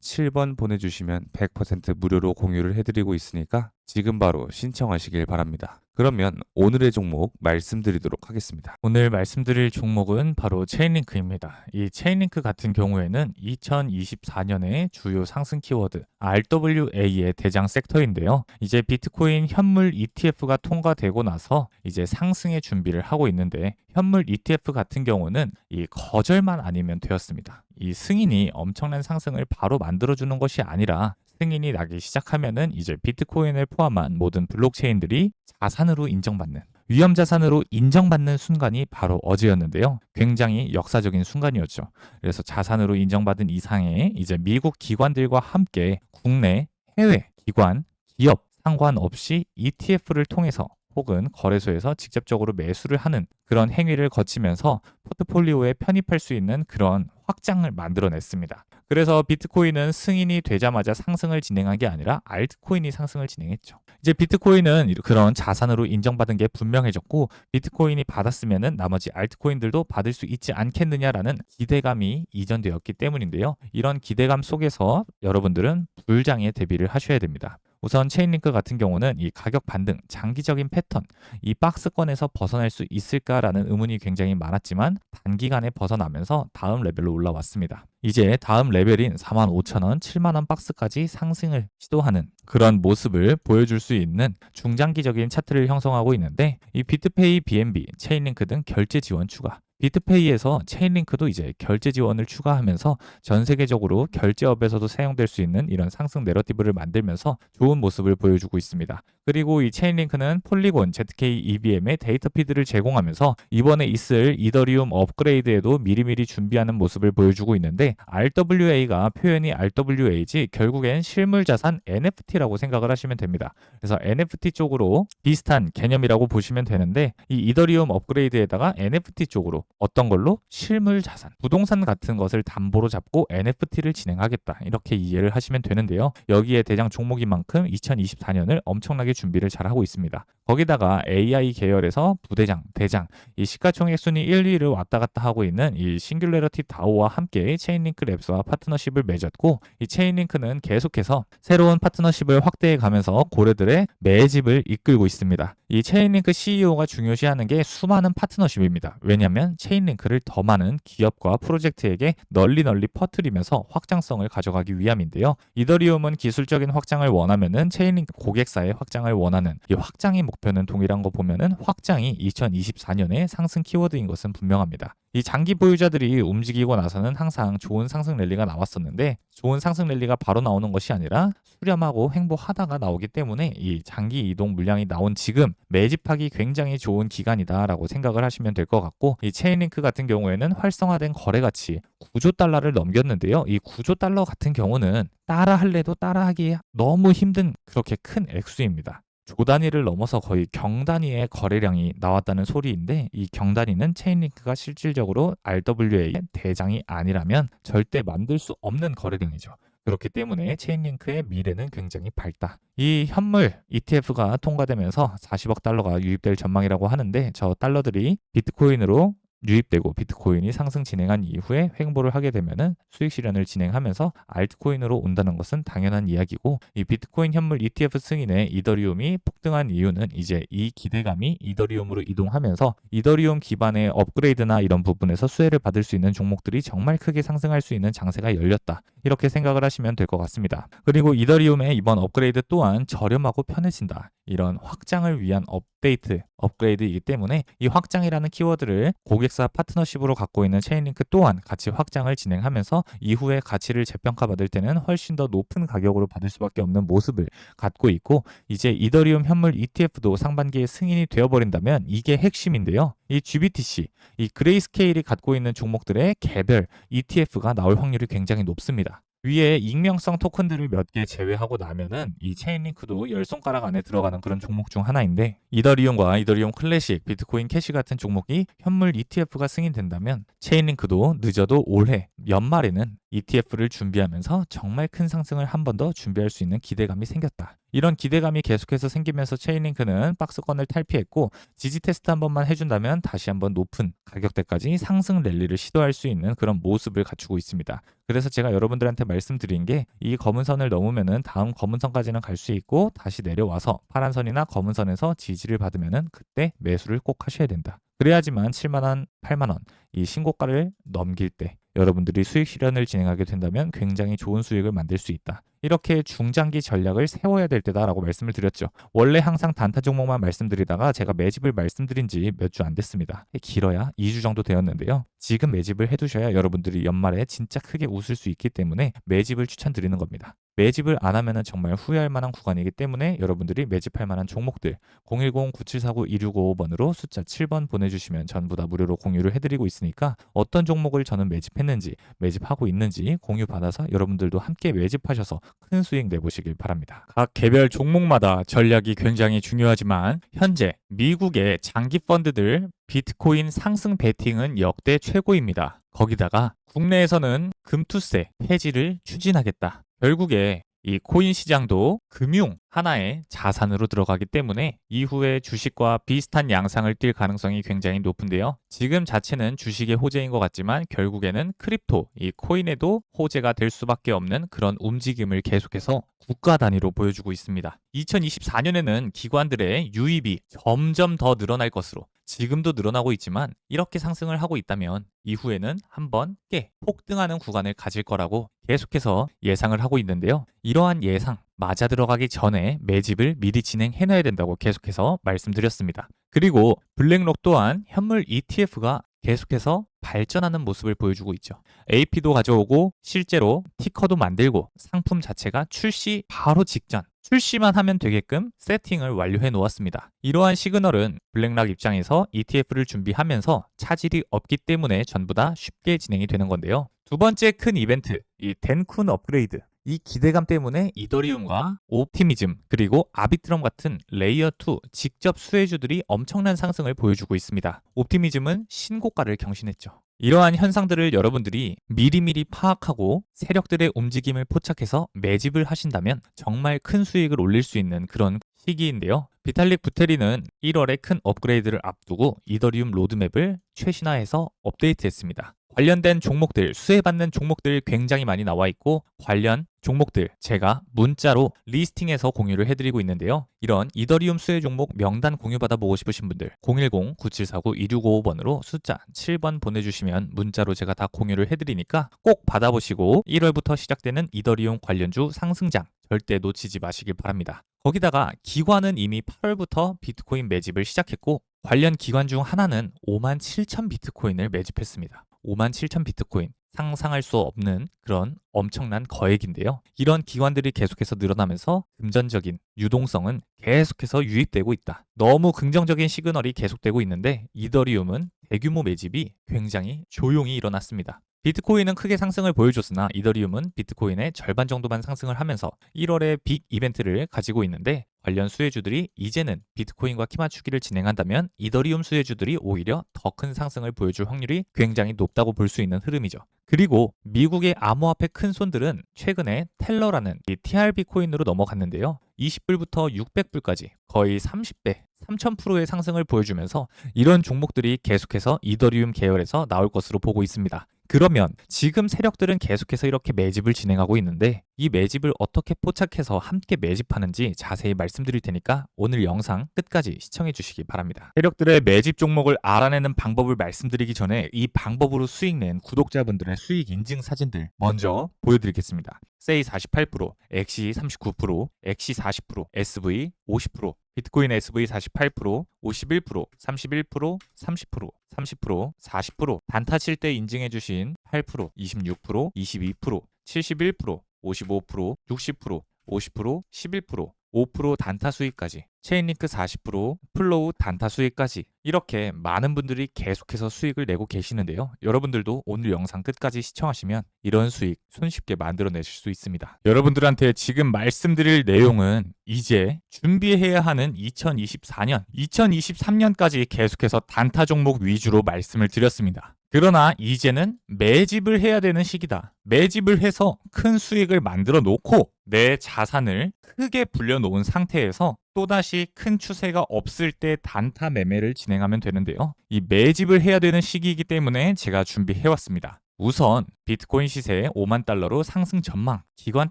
7번 보내주시면 100% 무료로 공유를 해드리고 있으니까 지금 바로 신청하시길 바랍니다. 그러면 오늘의 종목 말씀드리도록 하겠습니다. 오늘 말씀드릴 종목은 바로 체인링크입니다. 이 체인링크 같은 경우에는 2024년의 주요 상승 키워드 RWA의 대장 섹터인데요. 이제 비트코인 현물 ETF가 통과되고 나서 이제 상승의 준비를 하고 있는데 현물 ETF 같은 경우는 이 거절만 아니면 되었습니다. 이 승인이 엄청난 상승을 바로 만들어주는 것이 아니라 승인이 나기 시작하면은 이제 비트코인을 포함한 모든 블록체인들이 자산으로 인정받는 위험 자산으로 인정받는 순간이 바로 어제였는데요. 굉장히 역사적인 순간이었죠. 그래서 자산으로 인정받은 이상의 이제 미국 기관들과 함께 국내, 해외 기관, 기업 상관없이 ETF를 통해서 혹은 거래소에서 직접적으로 매수를 하는 그런 행위를 거치면서 포트폴리오에 편입할 수 있는 그런 확장을 만들어냈습니다. 그래서 비트코인은 승인이 되자마자 상승을 진행한 게 아니라 알트코인이 상승을 진행했죠. 이제 비트코인은 그런 자산으로 인정받은 게 분명해졌고 비트코인이 받았으면은 나머지 알트코인들도 받을 수 있지 않겠느냐라는 기대감이 이전되었기 때문인데요. 이런 기대감 속에서 여러분들은 불장에 대비를 하셔야 됩니다. 우선 체인링크 같은 경우는 이 가격 반등, 장기적인 패턴, 이 박스권에서 벗어날 수 있을까라는 의문이 굉장히 많았지만 단기간에 벗어나면서 다음 레벨로 올라왔습니다. 이제 다음 레벨인 45,000원, 7만원 박스까지 상승을 시도하는 그런 모습을 보여줄 수 있는 중장기적인 차트를 형성하고 있는데 이 비트페이, BNB, 체인링크 등 결제 지원 추가, 비트페이에서 체인링크도 이제 결제 지원을 추가하면서 전 세계적으로 결제업에서도 사용될 수 있는 이런 상승 내러티브를 만들면서 좋은 모습을 보여주고 있습니다. 그리고 이 체인링크는 폴리곤 ZK EVM의 데이터 피드를 제공하면서 이번에 있을 이더리움 업그레이드에도 미리미리 준비하는 모습을 보여주고 있는데 RWA가 표현이 RWA지 결국엔 실물 자산 NFT라고 생각을 하시면 됩니다. 그래서 NFT 쪽으로 비슷한 개념이라고 보시면 되는데 이 이더리움 업그레이드에다가 NFT 쪽으로 어떤 걸로 실물 자산, 부동산 같은 것을 담보로 잡고 NFT를 진행하겠다. 이렇게 이해를 하시면 되는데요. 여기에 대장 종목인 만큼 2024년을 엄청나게 준비를 잘 하고 있습니다. 거기다가 AI 계열에서 부대장, 대장, 이 시가총액 순위 1, 2를 왔다 갔다 하고 있는 이 싱귤레러티 다오와 함께 체인링크 랩스와 파트너십을 맺었고 이 체인링크는 계속해서 새로운 파트너십을 확대해 가면서 고래들의 매집을 이끌고 있습니다. 이 체인링크 CEO가 중요시하는 게 수많은 파트너십입니다. 왜냐하면 체인링크를 더 많은 기업과 프로젝트에게 널리 널리 퍼뜨리면서 확장성을 가져가기 위함인데요. 이더리움은 기술적인 확장을 원하면은 체인링크 고객사의 확장을 원하는 이 확장의 목표는 동일한 거 보면은 확장이 2024년의 상승 키워드인 것은 분명합니다. 이 장기 보유자들이 움직이고 나서는 항상 좋은 상승 랠리가 나왔었는데 좋은 상승 랠리가 바로 나오는 것이 아니라 수렴하고 횡보하다가 나오기 때문에 이 장기 이동 물량이 나온 지금 매집하기 굉장히 좋은 기간이다라고 생각을 하시면 될 것 같고 이 체인링크 같은 경우에는 활성화된 거래 가치 9조 달러를 넘겼는데요. 이 9조 달러 같은 경우는 따라 할래도 따라 하기 너무 힘든 그렇게 큰 액수입니다. 조 단위를 넘어서 거의 경 단위의 거래량이 나왔다는 소리인데 이 경 단위는 체인링크가 실질적으로 RWA의 대장이 아니라면 절대 만들 수 없는 거래량이죠. 그렇기 때문에 체인링크의 미래는 굉장히 밝다. 이 현물 ETF가 통과되면서 40억 달러가 유입될 전망이라고 하는데 저 달러들이 비트코인으로 유입되고 비트코인이 상승 진행한 이후에 횡보를 하게 되면은 수익 실현을 진행하면서 알트코인으로 온다는 것은 당연한 이야기고 이 비트코인 현물 ETF 승인에 이더리움이 폭등한 이유는 이제 이 기대감이 이더리움으로 이동하면서 이더리움 기반의 업그레이드나 이런 부분에서 수혜를 받을 수 있는 종목들이 정말 크게 상승할 수 있는 장세가 열렸다. 이렇게 생각을 하시면 될 것 같습니다. 그리고 이더리움의 이번 업그레이드 또한 저렴하고 편해진다. 이런 확장을 위한 업데이트, 업그레이드이기 때문에 이 확장이라는 키워드를 고객 사 파트너십으로 갖고 있는 체인링크 또한 같이 확장을 진행하면서 이후에 가치를 재평가받을 때는 훨씬 더 높은 가격으로 받을 수밖에 없는 모습을 갖고 있고 이제 이더리움 현물 ETF도 상반기에 승인이 되어버린다면 이게 핵심인데요. 이 GBTC, 이 그레이스케일이 갖고 있는 종목들의 개별 ETF가 나올 확률이 굉장히 높습니다. 위에 익명성 토큰들을 몇 개 제외하고 나면은 이 체인링크도 열 손가락 안에 들어가는 그런 종목 중 하나인데 이더리움과 이더리움 클래식, 비트코인 캐시 같은 종목이 현물 ETF가 승인된다면 체인링크도 늦어도 올해 연말에는 ETF를 준비하면서 정말 큰 상승을 한 번 더 준비할 수 있는 기대감이 생겼다. 이런 기대감이 계속해서 생기면서 체인링크는 박스권을 탈피했고 지지 테스트 한 번만 해준다면 다시 한번 높은 가격대까지 상승 랠리를 시도할 수 있는 그런 모습을 갖추고 있습니다. 그래서 제가 여러분들한테 말씀드린 게 이 검은 선을 넘으면은 다음 검은 선까지는 갈 수 있고 다시 내려와서 파란 선이나 검은 선에서 지지를 받으면은 그때 매수를 꼭 하셔야 된다. 그래야지만 7만 원, 8만 원 이 신고가를 넘길 때 여러분들이 수익 실현을 진행하게 된다면 굉장히 좋은 수익을 만들 수 있다. 이렇게 중장기 전략을 세워야 될 때다라고 말씀을 드렸죠. 원래 항상 단타 종목만 말씀드리다가 제가 매집을 말씀드린 지 몇 주 안 됐습니다. 길어야 2주 정도 되었는데요. 지금 매집을 해두셔야 여러분들이 연말에 진짜 크게 웃을 수 있기 때문에 매집을 추천드리는 겁니다. 매집을 안 하면은 정말 후회할 만한 구간이기 때문에 여러분들이 매집할 만한 종목들 010-9749-2655번으로 숫자 7번 보내주시면 전부 다 무료로 공유를 해드리고 있으니까 어떤 종목을 저는 매집했는지 매집하고 있는지 공유 받아서 여러분들도 함께 매집하셔서 큰 수익 내보시길 바랍니다. 각 개별 종목마다 전략이 굉장히 중요하지만 현재 미국의 장기 펀드들 비트코인 상승 베팅은 역대 최고입니다. 거기다가 국내에서는 금투세 폐지를 추진하겠다. 결국에 이 코인 시장도 금융 하나의 자산으로 들어가기 때문에 이후에 주식과 비슷한 양상을 띌 가능성이 굉장히 높은데요. 지금 자체는 주식의 호재인 것 같지만 결국에는 크립토, 이 코인에도 호재가 될 수밖에 없는 그런 움직임을 계속해서 국가 단위로 보여주고 있습니다. 2024년에는 기관들의 유입이 점점 더 늘어날 것으로 지금도 늘어나고 있지만 이렇게 상승을 하고 있다면 이후에는 한번 깨 폭등하는 구간을 가질 거라고 계속해서 예상을 하고 있는데요. 이러한 예상 맞아 들어가기 전에 매집을 미리 진행해 놔야 된다고 계속해서 말씀드렸습니다. 그리고 블랙록 또한 현물 ETF가 계속해서 발전하는 모습을 보여주고 있죠. AP도 가져오고 실제로 티커도 만들고 상품 자체가 출시 바로 직전 출시만 하면 되게끔 세팅을 완료해 놓았습니다. 이러한 시그널은 블랙락 입장에서 ETF를 준비하면서 차질이 없기 때문에 전부 다 쉽게 진행이 되는 건데요. 두 번째 큰 이벤트, 이 덴쿤 업그레이드. 이 기대감 때문에 이더리움과 옵티미즘 그리고 아비트럼 같은 레이어 2 직접 수혜주들이 엄청난 상승을 보여주고 있습니다. 옵티미즘은 신고가를 경신했죠. 이러한 현상들을 여러분들이 미리미리 파악하고 세력들의 움직임을 포착해서 매집을 하신다면 정말 큰 수익을 올릴 수 있는 그런 시기인데요. 비탈릭 부테리는 1월에 큰 업그레이드를 앞두고 이더리움 로드맵을 최신화해서 업데이트했습니다. 관련된 종목들, 수혜받는 종목들 굉장히 많이 나와 있고 관련 종목들 제가 문자로 리스팅해서 공유를 해드리고 있는데요. 이런 이더리움 수혜 종목 명단 공유받아 보고 싶으신 분들 010-9749-2655번으로 숫자 7번 보내주시면 문자로 제가 다 공유를 해드리니까 꼭 받아보시고 1월부터 시작되는 이더리움 관련주 상승장 절대 놓치지 마시길 바랍니다. 거기다가 기관은 이미 8월부터 비트코인 매집을 시작했고 관련 기관 중 하나는 5만 7천 비트코인을 매집했습니다. 5만 7천 비트코인 상상할 수 없는 그런 엄청난 거액인데요. 이런 기관들이 계속해서 늘어나면서 금전적인 유동성은 계속해서 유입되고 있다. 너무 긍정적인 시그널이 계속되고 있는데 이더리움은 대규모 매집이 굉장히 조용히 일어났습니다. 비트코인은 크게 상승을 보여줬으나 이더리움은 비트코인의 절반 정도만 상승을 하면서 1월에 빅 이벤트를 가지고 있는데 관련 수혜주들이 이제는 비트코인과 키 맞추기를 진행한다면 이더리움 수혜주들이 오히려 더 큰 상승을 보여줄 확률이 굉장히 높다고 볼 수 있는 흐름이죠. 그리고 미국의 암호화폐 큰 손들은 최근에 텔러라는 이 TRB 코인으로 넘어갔는데요. 20불부터 600불까지 거의 30배, 3000%의 상승을 보여주면서 이런 종목들이 계속해서 이더리움 계열에서 나올 것으로 보고 있습니다. 그러면 지금 세력들은 계속해서 이렇게 매집을 진행하고 있는데 이 매집을 어떻게 포착해서 함께 매집하는지 자세히 말씀드릴 테니까 오늘 영상 끝까지 시청해 주시기 바랍니다. 세력들의 매집 종목을 알아내는 방법을 말씀드리기 전에 이 방법으로 수익 낸 구독자분들의 수익 인증 사진들 먼저 보여드리겠습니다. 세이 48%, 엑시 39%, 엑시 40%, SV 50%, 비트코인 SV 48%, 51%, 31%, 30%, 30%, 40%, 단타 칠 때 인증해 주신 8%, 26%, 22%, 71%, 55%, 60%, 50%, 11%, 5% 단타 수익까지 체인링크 40%, 플로우 단타 수익까지 이렇게 많은 분들이 계속해서 수익을 내고 계시는데요. 여러분들도 오늘 영상 끝까지 시청하시면 이런 수익 손쉽게 만들어내실 수 있습니다. 여러분들한테 지금 말씀드릴 내용은 이제 준비해야 하는 2024년, 2023년까지 계속해서 단타 종목 위주로 말씀을 드렸습니다. 그러나 이제는 매집을 해야 되는 시기다. 매집을 해서 큰 수익을 만들어 놓고 내 자산을 크게 불려놓은 상태에서 또다시 큰 추세가 없을 때 단타 매매를 진행하면 되는데요. 이 매집을 해야 되는 시기이기 때문에 제가 준비해왔습니다. 우선 비트코인 시세 5만 달러로 상승 전망, 기관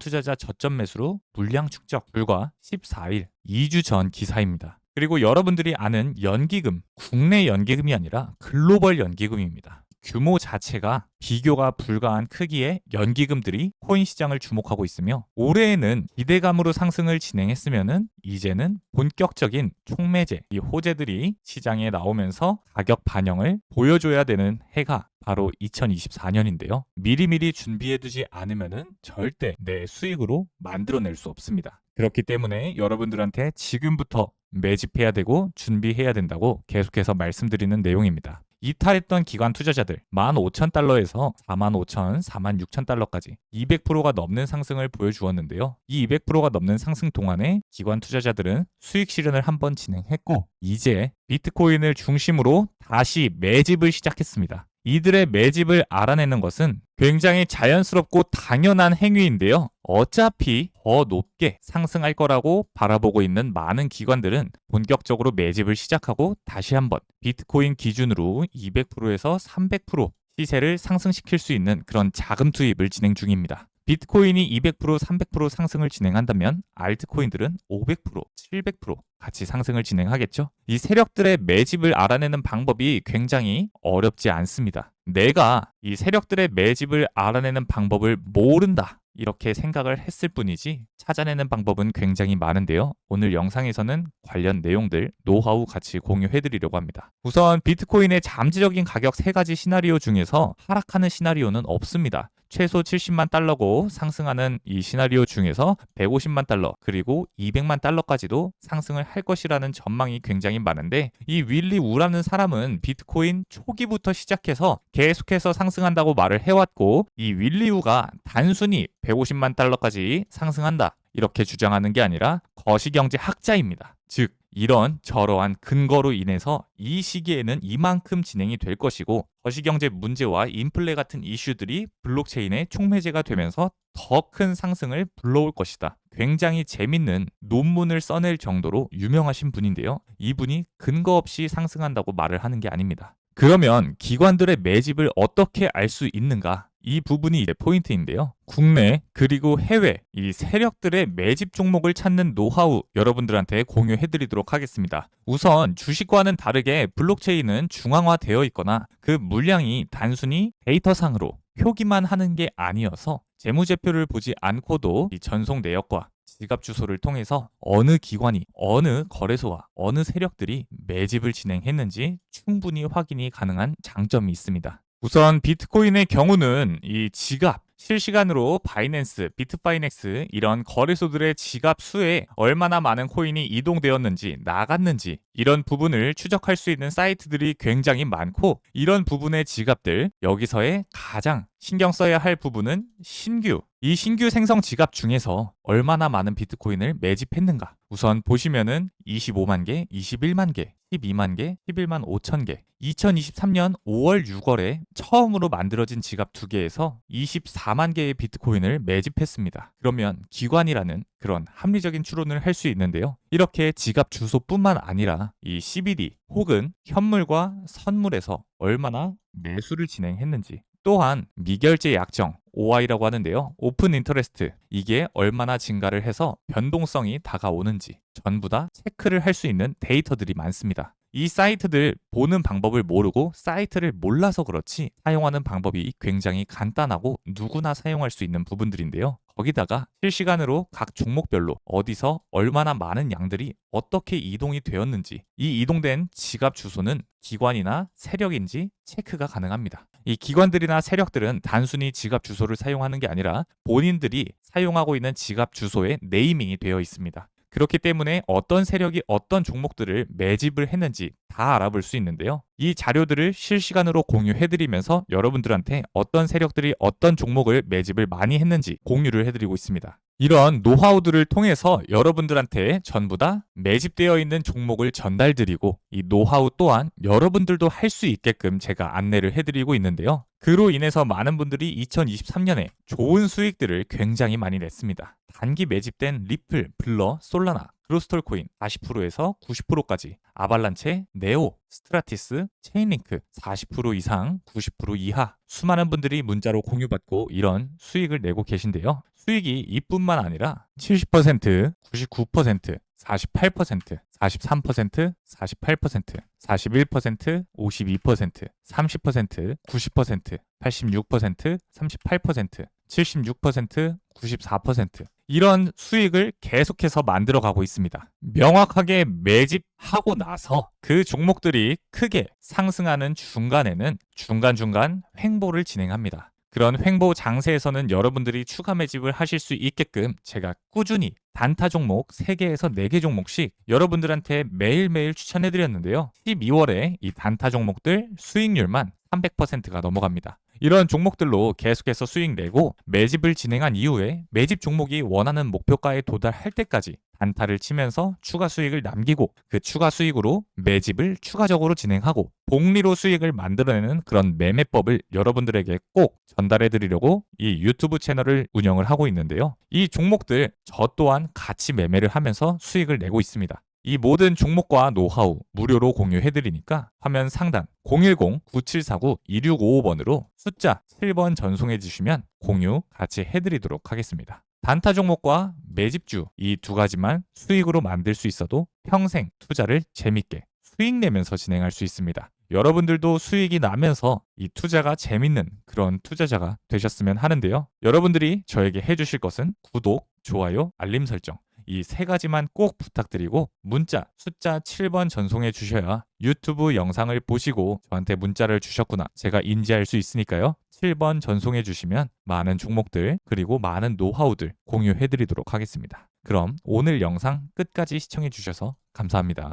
투자자 저점 매수로 물량 축적 불과 14일, 2주 전 기사입니다. 그리고 여러분들이 아는 연기금, 국내 연기금이 아니라 글로벌 연기금입니다. 규모 자체가 비교가 불가한 크기의 연기금들이 코인 시장을 주목하고 있으며 올해에는 기대감으로 상승을 진행했으면은 이제는 본격적인 촉매제 이 호재들이 시장에 나오면서 가격 반영을 보여줘야 되는 해가 바로 2024년인데요. 미리미리 준비해두지 않으면은 절대 내 수익으로 만들어낼 수 없습니다. 그렇기 때문에 여러분들한테 지금부터 매집해야 되고 준비해야 된다고 계속해서 말씀드리는 내용입니다. 이탈했던 기관 투자자들 15,000달러에서 45,000, 46,000달러까지 200%가 넘는 상승을 보여주었는데요. 이 200%가 넘는 상승 동안에 기관 투자자들은 수익 실현을 한 번 진행했고 이제 비트코인을 중심으로 다시 매집을 시작했습니다. 이들의 매집을 알아내는 것은 굉장히 자연스럽고 당연한 행위인데요. 어차피 더 높게 상승할 거라고 바라보고 있는 많은 기관들은 본격적으로 매집을 시작하고 다시 한번 비트코인 기준으로 200%에서 300% 시세를 상승시킬 수 있는 그런 자금 투입을 진행 중입니다. 비트코인이 200%, 300% 상승을 진행한다면 알트코인들은 500%, 700% 같이 상승을 진행하겠죠. 이 세력들의 매집을 알아내는 방법이 굉장히 어렵지 않습니다. 내가 이 세력들의 매집을 알아내는 방법을 모른다. 이렇게 생각을 했을 뿐이지 찾아내는 방법은 굉장히 많은데요. 오늘 영상에서는 관련 내용들, 노하우 같이 공유해 드리려고 합니다. 우선 비트코인의 잠재적인 가격 세 가지 시나리오 중에서 하락하는 시나리오는 없습니다. 최소 70만 달러고 상승하는 이 시나리오 중에서 150만 달러 그리고 200만 달러까지도 상승을 할 것이라는 전망이 굉장히 많은데 이 윌리 우라는 사람은 비트코인 초기부터 시작해서 계속해서 상승한다고 말을 해왔고 이 윌리 우가 단순히 150만 달러까지 상승한다 이렇게 주장하는 게 아니라 거시경제 학자입니다. 즉 이런 저러한 근거로 인해서 이 시기에는 이만큼 진행이 될 것이고 거시경제 문제와 인플레 같은 이슈들이 블록체인의 촉매제가 되면서 더 큰 상승을 불러올 것이다. 굉장히 재밌는 논문을 써낼 정도로 유명하신 분인데요. 이분이 근거 없이 상승한다고 말을 하는 게 아닙니다. 그러면 기관들의 매집을 어떻게 알 수 있는가? 이 부분이 이제 포인트인데요. 국내 그리고 해외 이 세력들의 매집 종목을 찾는 노하우 여러분들한테 공유해 드리도록 하겠습니다. 우선 주식과는 다르게 블록체인은 중앙화되어 있거나 그 물량이 단순히 데이터상으로 표기만 하는 게 아니어서 재무제표를 보지 않고도 이 전송 내역과 지갑 주소를 통해서 어느 기관이 어느 거래소와 어느 세력들이 매집을 진행했는지 충분히 확인이 가능한 장점이 있습니다. 우선 비트코인의 경우는 이 지갑 실시간으로 바이낸스, 비트바이넥스 이런 거래소들의 지갑 수에 얼마나 많은 코인이 이동되었는지 나갔는지 이런 부분을 추적할 수 있는 사이트들이 굉장히 많고 이런 부분의 지갑들 여기서의 가장 신경 써야 할 부분은 신규 이 신규 생성 지갑 중에서 얼마나 많은 비트코인을 매집했는가 우선 보시면은 25만 개, 21만 개, 12만 개, 11만 5천 개 2023년 5월 6월에 처음으로 만들어진 지갑 두 개에서 24만 개의 비트코인을 매집했습니다. 그러면 기관이라는 그런 합리적인 추론을 할 수 있는데요. 이렇게 지갑 주소뿐만 아니라 이 CBD 혹은 현물과 선물에서 얼마나 매수를 진행했는지 또한 미결제 약정 OI라고 하는데요. 오픈 인터레스트 이게 얼마나 증가를 해서 변동성이 다가오는지 전부 다 체크를 할 수 있는 데이터들이 많습니다. 이 사이트들 보는 방법을 모르고 사이트를 몰라서 그렇지 사용하는 방법이 굉장히 간단하고 누구나 사용할 수 있는 부분들인데요. 거기다가 실시간으로 각 종목별로 어디서 얼마나 많은 양들이 어떻게 이동이 되었는지 이 이동된 지갑 주소는 기관이나 세력인지 체크가 가능합니다. 이 기관들이나 세력들은 단순히 지갑 주소를 사용하는 게 아니라 본인들이 사용하고 있는 지갑 주소에 네이밍이 되어 있습니다. 그렇기 때문에 어떤 세력이 어떤 종목들을 매집을 했는지 다 알아볼 수 있는데요. 이 자료들을 실시간으로 공유해드리면서 여러분들한테 어떤 세력들이 어떤 종목을 매집을 많이 했는지 공유를 해드리고 있습니다. 이런 노하우들을 통해서 여러분들한테 전부 다 매집되어 있는 종목을 전달드리고 이 노하우 또한 여러분들도 할 수 있게끔 제가 안내를 해드리고 있는데요. 그로 인해서 많은 분들이 2023년에 좋은 수익들을 굉장히 많이 냈습니다. 단기 매집된 리플, 블러, 솔라나, 그로스톨 코인 40%에서 90%까지 아발란체, 네오, 스트라티스, 체인링크 40% 이상, 90% 이하 수많은 분들이 문자로 공유받고 이런 수익을 내고 계신데요. 수익이 이뿐만 아니라 70%, 99%, 48%, 43%, 48%, 41%, 52%, 30%, 90%, 86%, 38%, 76%, 94% 이런 수익을 계속해서 만들어 가고 있습니다. 명확하게 매집하고 나서 그 종목들이 크게 상승하는 중간에는 중간중간 횡보를 진행합니다. 그런 횡보 장세에서는 여러분들이 추가 매집을 하실 수 있게끔 제가 꾸준히 단타 종목 3개에서 4개 종목씩 여러분들한테 매일매일 추천해 드렸는데요. 12월에 이 단타 종목들 수익률만 300%가 넘어갑니다. 이런 종목들로 계속해서 수익 내고 매집을 진행한 이후에 매집 종목이 원하는 목표가에 도달할 때까지 단타를 치면서 추가 수익을 남기고 그 추가 수익으로 매집을 추가적으로 진행하고 복리로 수익을 만들어내는 그런 매매법을 여러분들에게 꼭 전달해 드리려고 이 유튜브 채널을 운영을 하고 있는데요. 이 종목들 저 또한 같이 매매를 하면서 수익을 내고 있습니다. 이 모든 종목과 노하우 무료로 공유해드리니까 화면 상단 010-9749-2655번으로 숫자 7번 전송해 주시면 공유 같이 해드리도록 하겠습니다. 단타 종목과 매집주 이 두 가지만 수익으로 만들 수 있어도 평생 투자를 재밌게 수익 내면서 진행할 수 있습니다. 여러분들도 수익이 나면서 이 투자가 재밌는 그런 투자자가 되셨으면 하는데요. 여러분들이 저에게 해주실 것은 구독, 좋아요, 알림 설정 이 세 가지만 꼭 부탁드리고 문자 숫자 7번 전송해 주셔야 유튜브 영상을 보시고 저한테 문자를 주셨구나 제가 인지할 수 있으니까요. 7번 전송해 주시면 많은 종목들 그리고 많은 노하우들 공유해 드리도록 하겠습니다. 그럼 오늘 영상 끝까지 시청해 주셔서 감사합니다.